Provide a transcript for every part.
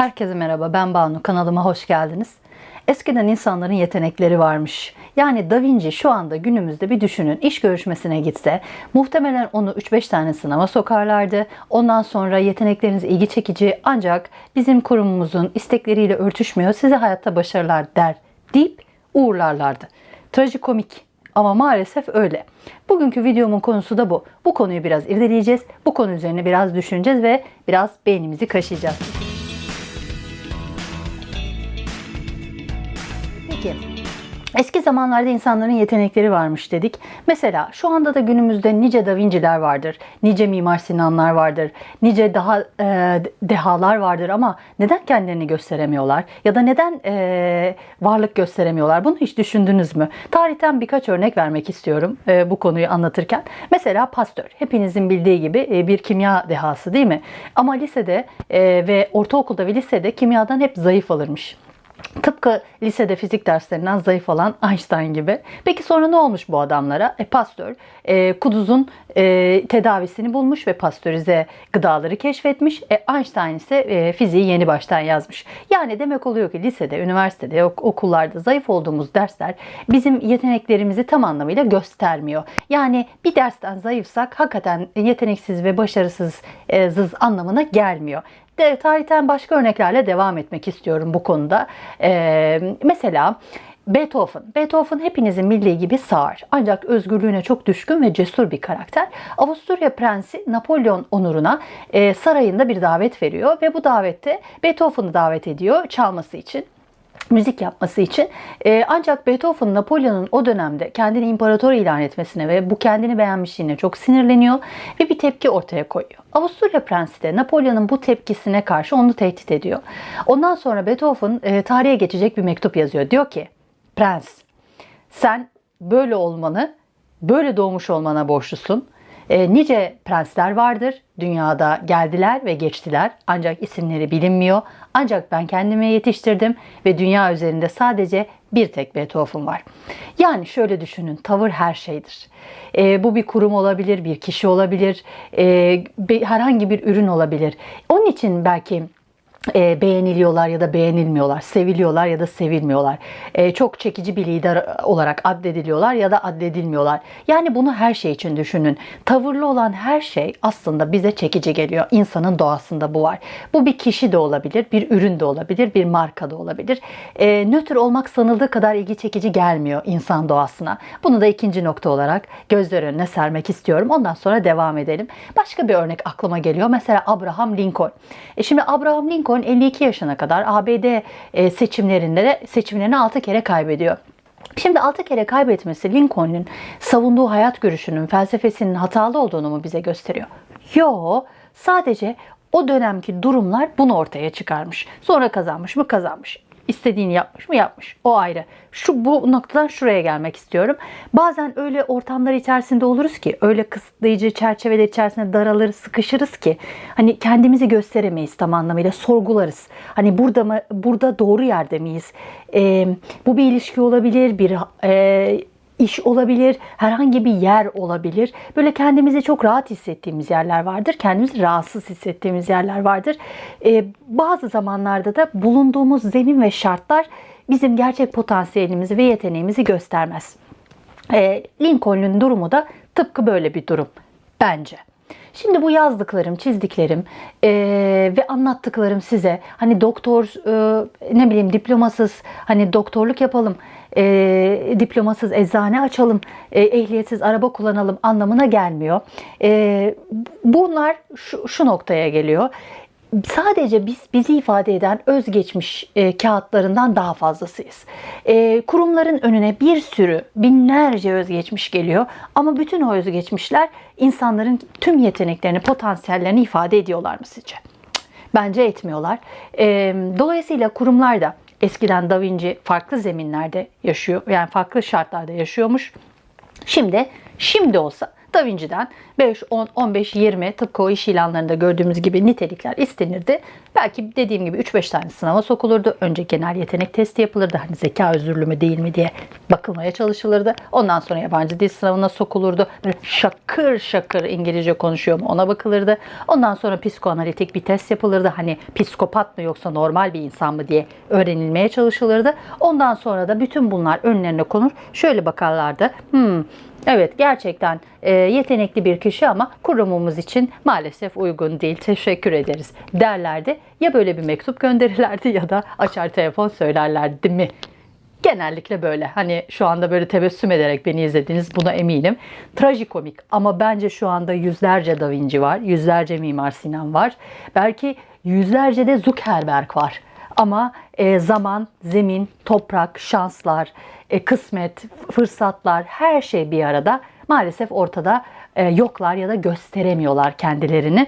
Herkese merhaba, ben Banu. Kanalıma hoş geldiniz. Eskiden insanların yetenekleri varmış. Yani Da Vinci şu anda günümüzde bir düşünün iş görüşmesine gitse muhtemelen onu 3-5 tane sınava sokarlardı. Ondan sonra yetenekleriniz ilgi çekici ancak bizim kurumumuzun istekleriyle örtüşmüyor. Size hayatta başarılar der deyip uğurlarlardı. Trajikomik ama maalesef öyle. Bugünkü videomun konusu da bu. Bu konuyu biraz irdeleyeceğiz. Bu konu üzerine biraz düşüneceğiz ve biraz beynimizi kaşıyacağız. Eski zamanlarda insanların yetenekleri varmış dedik. Mesela şu anda da günümüzde nice Da Vinci'ler vardır, nice Mimar Sinanlar vardır, nice daha e, dehalar vardır ama neden kendilerini gösteremiyorlar? Ya da neden e, varlık gösteremiyorlar? Bunu hiç düşündünüz mü? Tarihten birkaç örnek vermek istiyorum e, bu konuyu anlatırken. Mesela Pasteur, hepinizin bildiği gibi e, bir kimya dehası değil mi? Ama lisede e, ve ortaokulda ve lisede kimyadan hep zayıf alırmış. Tıpkı lisede fizik derslerinden zayıf olan Einstein gibi. Peki sonra ne olmuş bu adamlara? E, Pasteur e, kuduzun e, tedavisini bulmuş ve pastörize gıdaları keşfetmiş. E, Einstein ise e, fiziği yeni baştan yazmış. Yani demek oluyor ki lisede, üniversitede, ok- okullarda zayıf olduğumuz dersler bizim yeteneklerimizi tam anlamıyla göstermiyor. Yani bir dersten zayıfsak hakikaten yeteneksiz ve başarısız e, anlamına gelmiyor de tarihten başka örneklerle devam etmek istiyorum bu konuda. Ee, mesela Beethoven. Beethoven hepinizin bildiği gibi sağır. Ancak özgürlüğüne çok düşkün ve cesur bir karakter. Avusturya Prensi Napolyon onuruna e, sarayında bir davet veriyor ve bu davette Beethoven'ı davet ediyor çalması için müzik yapması için. Ee, ancak Beethoven Napolyon'un o dönemde kendini imparator ilan etmesine ve bu kendini beğenmişliğine çok sinirleniyor ve bir tepki ortaya koyuyor. Avusturya Prensi de Napolyon'un bu tepkisine karşı onu tehdit ediyor. Ondan sonra Beethoven e, tarihe geçecek bir mektup yazıyor. Diyor ki, Prens sen böyle olmanı, böyle doğmuş olmana borçlusun. E, nice prensler vardır. Dünyada geldiler ve geçtiler. Ancak isimleri bilinmiyor. Ancak ben kendime yetiştirdim ve dünya üzerinde sadece bir tek Beethoven var. Yani şöyle düşünün, tavır her şeydir. E, bu bir kurum olabilir, bir kişi olabilir, e, bir- herhangi bir ürün olabilir. Onun için belki e, beğeniliyorlar ya da beğenilmiyorlar, seviliyorlar ya da sevilmiyorlar. E, çok çekici bir lider olarak addediliyorlar ya da addedilmiyorlar. Yani bunu her şey için düşünün. Tavırlı olan her şey aslında bize çekici geliyor. İnsanın doğasında bu var. Bu bir kişi de olabilir, bir ürün de olabilir, bir marka da olabilir. E, nötr olmak sanıldığı kadar ilgi çekici gelmiyor insan doğasına. Bunu da ikinci nokta olarak gözler önüne sermek istiyorum. Ondan sonra devam edelim. Başka bir örnek aklıma geliyor. Mesela Abraham Lincoln. E şimdi Abraham Lincoln 52 yaşına kadar ABD e, seçimlerinde de seçimlerini 6 kere kaybediyor. Şimdi 6 kere kaybetmesi Lincoln'un savunduğu hayat görüşünün, felsefesinin hatalı olduğunu mu bize gösteriyor? Yo, sadece o dönemki durumlar bunu ortaya çıkarmış. Sonra kazanmış mı kazanmış. İstediğini yapmış mı yapmış. O ayrı. Şu bu noktadan şuraya gelmek istiyorum. Bazen öyle ortamlar içerisinde oluruz ki, öyle kısıtlayıcı çerçeveler içerisinde daralır, sıkışırız ki hani kendimizi gösteremeyiz tam anlamıyla sorgularız. Hani burada mı burada doğru yerde miyiz? Ee, bu bir ilişki olabilir, bir e, iş olabilir, herhangi bir yer olabilir. Böyle kendimizi çok rahat hissettiğimiz yerler vardır. Kendimizi rahatsız hissettiğimiz yerler vardır. Ee, bazı zamanlarda da bulunduğumuz zemin ve şartlar bizim gerçek potansiyelimizi ve yeteneğimizi göstermez. Ee, Lincoln'un durumu da tıpkı böyle bir durum bence. Şimdi bu yazdıklarım, çizdiklerim eee, ve anlattıklarım size hani doktor eee, ne bileyim diplomasız hani doktorluk yapalım, eee, diplomasız eczane açalım, eee, ehliyetsiz araba kullanalım anlamına gelmiyor. Eee, bunlar şu, şu noktaya geliyor sadece biz bizi ifade eden özgeçmiş e, kağıtlarından daha fazlasıyız. E, kurumların önüne bir sürü binlerce özgeçmiş geliyor ama bütün o özgeçmişler insanların tüm yeteneklerini, potansiyellerini ifade ediyorlar mı sizce? Bence etmiyorlar. E, dolayısıyla kurumlar da eskiden Da Vinci farklı zeminlerde yaşıyor, yani farklı şartlarda yaşıyormuş. Şimdi şimdi olsa Da Vinci'den 5, 10, 15, 20 tıpkı o iş ilanlarında gördüğümüz gibi nitelikler istenirdi. Belki dediğim gibi 3-5 tane sınava sokulurdu. Önce genel yetenek testi yapılırdı. Hani zeka özürlü mü değil mi diye bakılmaya çalışılırdı. Ondan sonra yabancı dil sınavına sokulurdu. Böyle şakır şakır İngilizce konuşuyor mu ona bakılırdı. Ondan sonra psikoanalitik bir test yapılırdı. Hani psikopat mı yoksa normal bir insan mı diye öğrenilmeye çalışılırdı. Ondan sonra da bütün bunlar önlerine konur. Şöyle bakarlardı. Hmm, Evet gerçekten e, yetenekli bir kişi ama kurumumuz için maalesef uygun değil. Teşekkür ederiz derlerdi. Ya böyle bir mektup gönderirlerdi ya da açar telefon söylerlerdi mi? Genellikle böyle. Hani şu anda böyle tebessüm ederek beni izlediniz buna eminim. Trajikomik ama bence şu anda yüzlerce Da Vinci var. Yüzlerce Mimar Sinan var. Belki yüzlerce de Zuckerberg var. Ama e, zaman, zemin, toprak, şanslar, e, kısmet, fırsatlar her şey bir arada maalesef ortada yoklar ya da gösteremiyorlar kendilerini.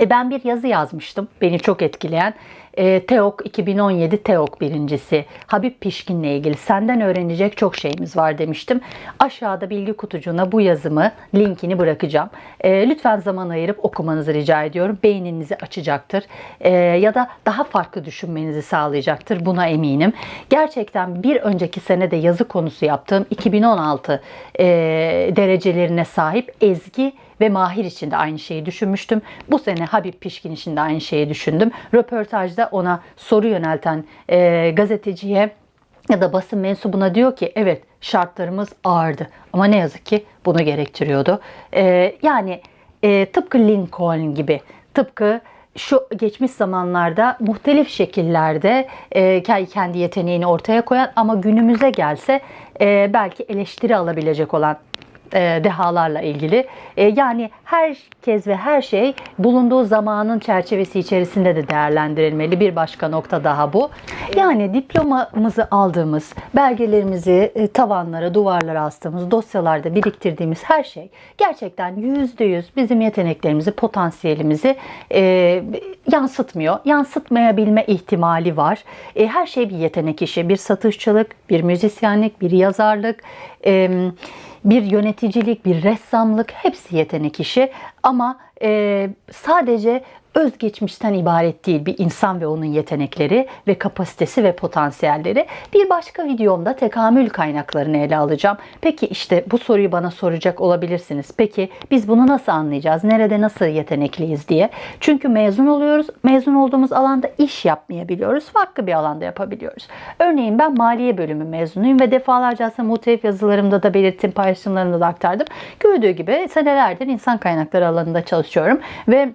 E, ben bir yazı yazmıştım beni çok etkileyen. E, TEOK 2017 TEOK birincisi Habib Pişkin'le ilgili senden öğrenecek çok şeyimiz var demiştim. Aşağıda bilgi kutucuğuna bu yazımı linkini bırakacağım. E, lütfen zaman ayırıp okumanızı rica ediyorum. Beyninizi açacaktır E, ya da daha farklı düşünmenizi sağlayacaktır buna eminim. Gerçekten bir önceki sene de yazı konusu yaptığım 2016 e, derecelerine sahip Ezgi ve Mahir için de aynı şeyi düşünmüştüm. Bu sene Habib Pişkin için de aynı şeyi düşündüm. Röportajda ona soru yönelten e, gazeteciye ya da basın mensubuna diyor ki evet şartlarımız ağırdı ama ne yazık ki bunu gerektiriyordu. E, yani e, tıpkı Lincoln gibi tıpkı şu geçmiş zamanlarda muhtelif şekillerde e, kendi yeteneğini ortaya koyan ama günümüze gelse e, belki eleştiri alabilecek olan dehalarla ilgili. E, yani herkes ve her şey bulunduğu zamanın çerçevesi içerisinde de değerlendirilmeli. Bir başka nokta daha bu. Yani diplomamızı aldığımız, belgelerimizi e, tavanlara, duvarlara astığımız, dosyalarda biriktirdiğimiz her şey gerçekten yüzde yüz bizim yeteneklerimizi, potansiyelimizi e, yansıtmıyor. Yansıtmayabilme ihtimali var. E, her şey bir yetenek işi. Bir satışçılık, bir müzisyenlik, bir yazarlık, e, bir yöneticilik, bir ressamlık hepsi yetenek işi ama e, sadece özgeçmişten ibaret değil bir insan ve onun yetenekleri ve kapasitesi ve potansiyelleri. Bir başka videomda tekamül kaynaklarını ele alacağım. Peki işte bu soruyu bana soracak olabilirsiniz. Peki biz bunu nasıl anlayacağız? Nerede nasıl yetenekliyiz diye. Çünkü mezun oluyoruz. Mezun olduğumuz alanda iş yapmayabiliyoruz. Farklı bir alanda yapabiliyoruz. Örneğin ben maliye bölümü mezunuyum ve defalarca aslında muhtelif yazılarımda da belirttim, paylaşımlarımda da aktardım. Gördüğü gibi senelerdir insan kaynakları alanında çalışıyorum ve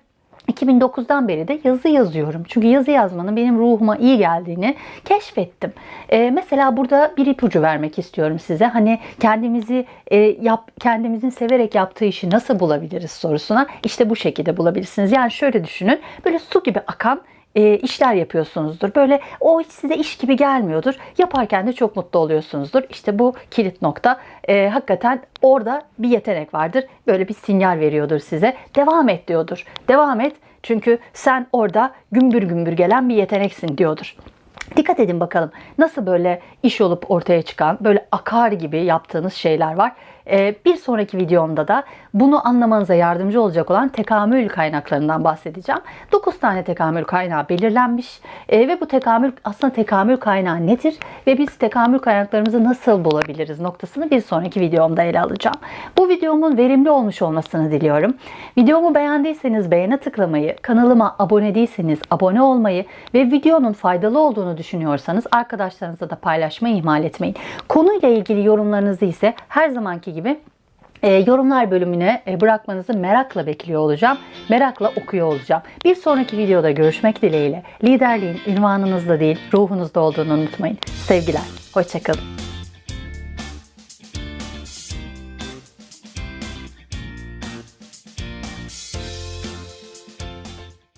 2009'dan beri de yazı yazıyorum. Çünkü yazı yazmanın benim ruhuma iyi geldiğini keşfettim. Ee, mesela burada bir ipucu vermek istiyorum size. Hani kendimizi e, yap, kendimizin severek yaptığı işi nasıl bulabiliriz sorusuna işte bu şekilde bulabilirsiniz. Yani şöyle düşünün. Böyle su gibi akan e, işler yapıyorsunuzdur. Böyle o hiç size iş gibi gelmiyordur. Yaparken de çok mutlu oluyorsunuzdur. İşte bu kilit nokta. E, hakikaten orada bir yetenek vardır. Böyle bir sinyal veriyordur size. Devam et diyordur. Devam et çünkü sen orada gümbür gümbür gelen bir yeteneksin diyordur. Dikkat edin bakalım nasıl böyle iş olup ortaya çıkan, böyle akar gibi yaptığınız şeyler var. Ee, bir sonraki videomda da bunu anlamanıza yardımcı olacak olan tekamül kaynaklarından bahsedeceğim. 9 tane tekamül kaynağı belirlenmiş Ee, ve bu tekamül aslında tekamül kaynağı nedir ve biz tekamül kaynaklarımızı nasıl bulabiliriz noktasını bir sonraki videomda ele alacağım. Bu videomun verimli olmuş olmasını diliyorum. Videomu beğendiyseniz beğene tıklamayı, kanalıma abone değilseniz abone olmayı ve videonun faydalı olduğunu düşünüyorsanız arkadaşlarınızla da paylaşmayı ihmal etmeyin. Konuyla ilgili yorumlarınızı ise her zamanki gibi e, yorumlar bölümüne e, bırakmanızı merakla bekliyor olacağım. Merakla okuyor olacağım. Bir sonraki videoda görüşmek dileğiyle. Liderliğin ünvanınızda değil, ruhunuzda olduğunu unutmayın. Sevgiler, hoşçakalın.